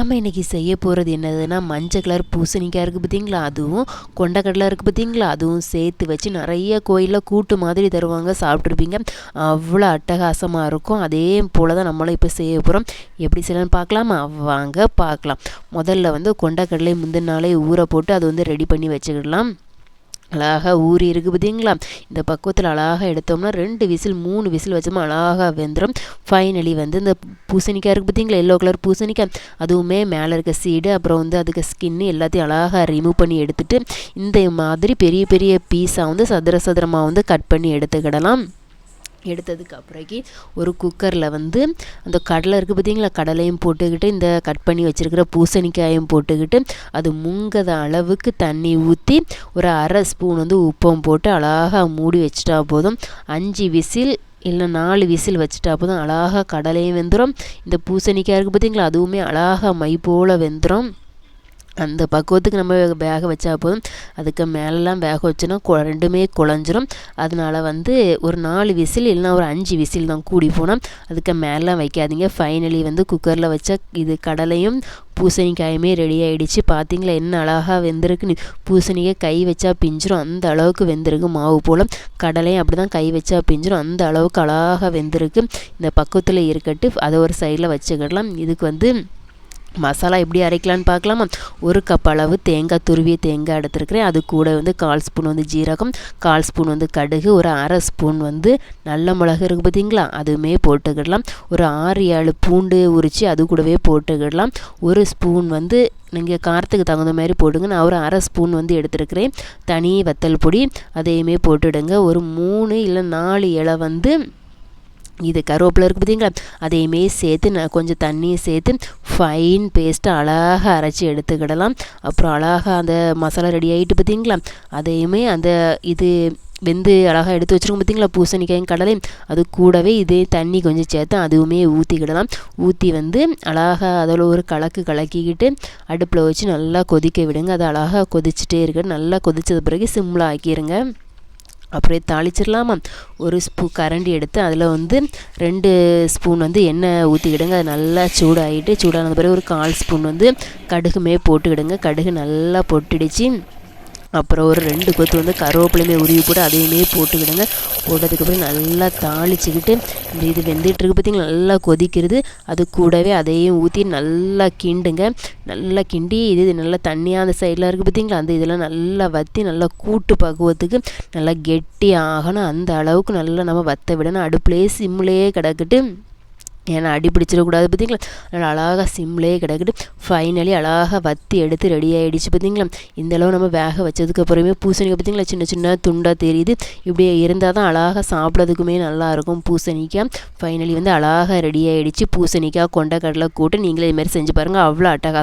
நம்ம இன்றைக்கி செய்ய போகிறது என்னதுன்னா மஞ்சள் கலர் பூசணிக்காய் இருக்குது பார்த்தீங்களா அதுவும் கொண்டக்கடலை இருக்குது பார்த்தீங்களா அதுவும் சேர்த்து வச்சு நிறைய கோயிலில் கூட்டு மாதிரி தருவாங்க. சாப்பிட்ருப்பீங்க அவ்வளோ அட்டகாசமாக இருக்கும். அதே போல் தான் நம்மளும் இப்போ செய்ய போகிறோம் எப்படி செய்யலாம்னு பார்க்கலாமா? வாங்க பார்க்கலாம். முதல்ல வந்து கொண்டக்கடலை முந்தின நாளே ஊற போட்டு அது வந்து ரெடி பண்ணி வச்சுக்கிடலாம். அழகாக ஊறி இருக்குது பார்த்தீங்களா இந்த பக்குவத்தில் அழகாக எடுத்தோம்னா ரெண்டு விசில் மூணு விசில் வச்சோம்னா அழகாக வெந்துடும் ஃபைனலி வந்து இந்த பூசணிக்காய் இருக்குது பார்த்தீங்களா எல்லோ கலர் பூசணிக்காய். அதுவுமே மேலே இருக்க சீடு அப்புறம் வந்து அதுக்கு ஸ்கின்னு எல்லாத்தையும் அழகாக ரிமூவ் பண்ணி எடுத்துகிட்டு இந்த மாதிரி பெரிய பெரிய பீஸாக வந்து சதுர சதுரமாக வந்து கட் பண்ணி எடுத்துக்கிடலாம். எடுத்ததுக்கு அப்புறக்கி ஒரு குக்கரில் வந்து அந்த கடலை இருக்குது பார்த்தீங்களா கடலையும் போட்டுக்கிட்டு இந்த கட் பண்ணி வச்சுருக்கிற பூசணிக்காயும் போட்டுக்கிட்டு அது முங்கத அளவுக்கு தண்ணி ஊற்றி ஒரு அரை ஸ்பூன் வந்து உப்பம் போட்டு அழகாக மூடி வச்சுட்டா போதும். அஞ்சு விசில் இல்லை நாலு விசில் வச்சுட்டா போதும். அழகாக கடலையும் வெந்துடும் இந்த பூசணிக்காய் இருக்குது பார்த்தீங்களா அதுவுமே அழகாக மை போல் வெந்துடும் அந்த பக்குவத்துக்கு நம்ம வேக வச்சா போதும். அதுக்கு மேலெலாம் வேக வச்சோன்னா கொ ரெண்டுமே குழஞ்சிரும். அதனால் வந்து ஒரு நாலு விசில் இல்லைனா ஒரு அஞ்சு விசில் தான் கூடி போனால் அதுக்கு மேலெலாம் வைக்காதீங்க. ஃபைனலி வந்து குக்கரில் வச்ச இது கடலையும் பூசணிக்காயுமே ரெடி ஆகிடுச்சு பார்த்தீங்களா என்ன அழகாக வெந்திருக்குன்னு. பூசணிக்காய் கை வச்சா பிஞ்சிரும். அந்த அளவுக்கு வெந்திருக்கு மாவு போல். கடலையும் அப்படி தான் கை வச்சா பிஞ்சிரும். அந்த அளவுக்கு அழகாக வெந்திருக்கு. இந்த பக்குவத்தில் இருக்கட்டு அதை ஒரு சைடில் வச்சுக்கிடலாம். இதுக்கு வந்து மசாலா எப்படி அரைக்கலான்னு பார்க்கலாமா? ஒரு கப் அளவு தேங்காய் துருவிய தேங்காய் எடுத்துருக்கிறேன். அது கூட வந்து கால் ஸ்பூன் வந்து ஜீரகம் கால் ஸ்பூன் வந்து கடுகு ஒரு அரை ஸ்பூன் வந்து நல்ல மிளகு இருக்குது பார்த்தீங்களா? அதுவுமே போட்டுக்கிடலாம். ஒரு ஆறு ஏழு பூண்டு உரித்து அது கூடவே போட்டுக்கிடலாம். ஒரு ஸ்பூன் வந்து நீங்கள் காரத்துக்கு தகுந்த மாதிரி போடுங்க நான் ஒரு அரை ஸ்பூன் வந்து எடுத்துருக்கிறேன். தனி வத்தல் பொடி அதையுமே போட்டுடுங்க. ஒரு மூணு இல்லை நாலு இலை வந்து இது கருவேப்பிலை இருக்குது பார்த்தீங்களா? அதையுமே சேர்த்து நான் கொஞ்சம் தண்ணியை சேர்த்து ஃபைன் பேஸ்ட்டு அழகாக அரைச்சி எடுத்துக்கிடலாம். அப்புறம் அழகாக அந்த மசாலா ரெடி ஆகிட்டு பார்த்தீங்களா? அதையுமே அந்த இது வெந்து அழகாக எடுத்து வச்சுருக்கோம் பார்த்தீங்களா? பூசணிக்காயும் கடலையும். அது கூடவே இதே தண்ணி கொஞ்சம் சேர்த்து அதுவுமே ஊற்றிக்கிடலாம் ஊற்றி வந்து அழகாக அதில் ஒரு கலக்கு கலக்கிக்கிட்டு அடுப்பில் வச்சு நல்லா கொதிக்க விடுங்க. அது அழகாக கொதிச்சுட்டே இருக்கு நல்லா கொதித்தது பிறகு சிம்மில் ஆக்கிடுங்க அப்புறம் தாளிச்சிடலாமா? ஒரு ஸ்பூ கரண்டி எடுத்து அதில் வந்து ரெண்டு ஸ்பூன் வந்து எண்ணெய் ஊற்றிக்கிடுங்க அது நல்லா சூடாகிட்டு சூடானது பிறகு ஒரு கால் ஸ்பூன் வந்து கடுகுமே போட்டுக்கிடுங்க. கடுகு நல்லா பொட்டிடுச்சு. அப்புறம் ஒரு ரெண்டு கொத்து வந்து கருவேப்பிலையுமே உருவி போட்டு அதையுமே போட்டுக்கிடுங்க. போட்டதுக்கப்புறம் நல்லா தாளிச்சுக்கிட்டு இந்த இது வெந்துகிட்ருக்கு பார்த்திங்களா நல்லா கொதிக்கிறது. அது கூடவே அதையும் ஊற்றி நல்லா கிண்டுங்க. நல்லா கிண்டி இது நல்லா தண்ணியாக அந்த சைடில் இருக்குது பார்த்திங்களா அந்த இதெல்லாம் நல்லா வற்றி நல்லா கூட்டு பக்குவத்துக்கு நல்லா கெட்டி ஆகணும் அந்த அளவுக்கு நல்லா நம்ம வற்ற விடணும். அடுப்புலேயே சிம்லேயே கிடக்கிட்டு ஏன்னா அடி பிடிச்சிடக்கூடாது பார்த்திங்களா? அதனால் அழகாக சிம்லேயே கிடக்குது. ஃபைனலி அழகாக வத்தி எடுத்து ரெடி ஆகிடுச்சு பார்த்தீங்களா? இந்த அளவு நம்ம வேக வச்சதுக்கப்புறமே பூசணிக்காய் பார்த்தீங்களா? சின்ன சின்ன துண்டாக தெரியுது. இப்படியே இருந்தால் தான் அழகாக சாப்பிட்றதுக்குமே நல்லாயிருக்கும் பூசணிக்காய். ஃபைனலி வந்து அழகாக ரெடி ஆகிடுச்சு பூசணிக்காய் கொண்டக்கடலை கூட்டு நீங்களே இதுமாதிரி செஞ்சு பாருங்கள் அவ்வளோ அட்டகாசம்.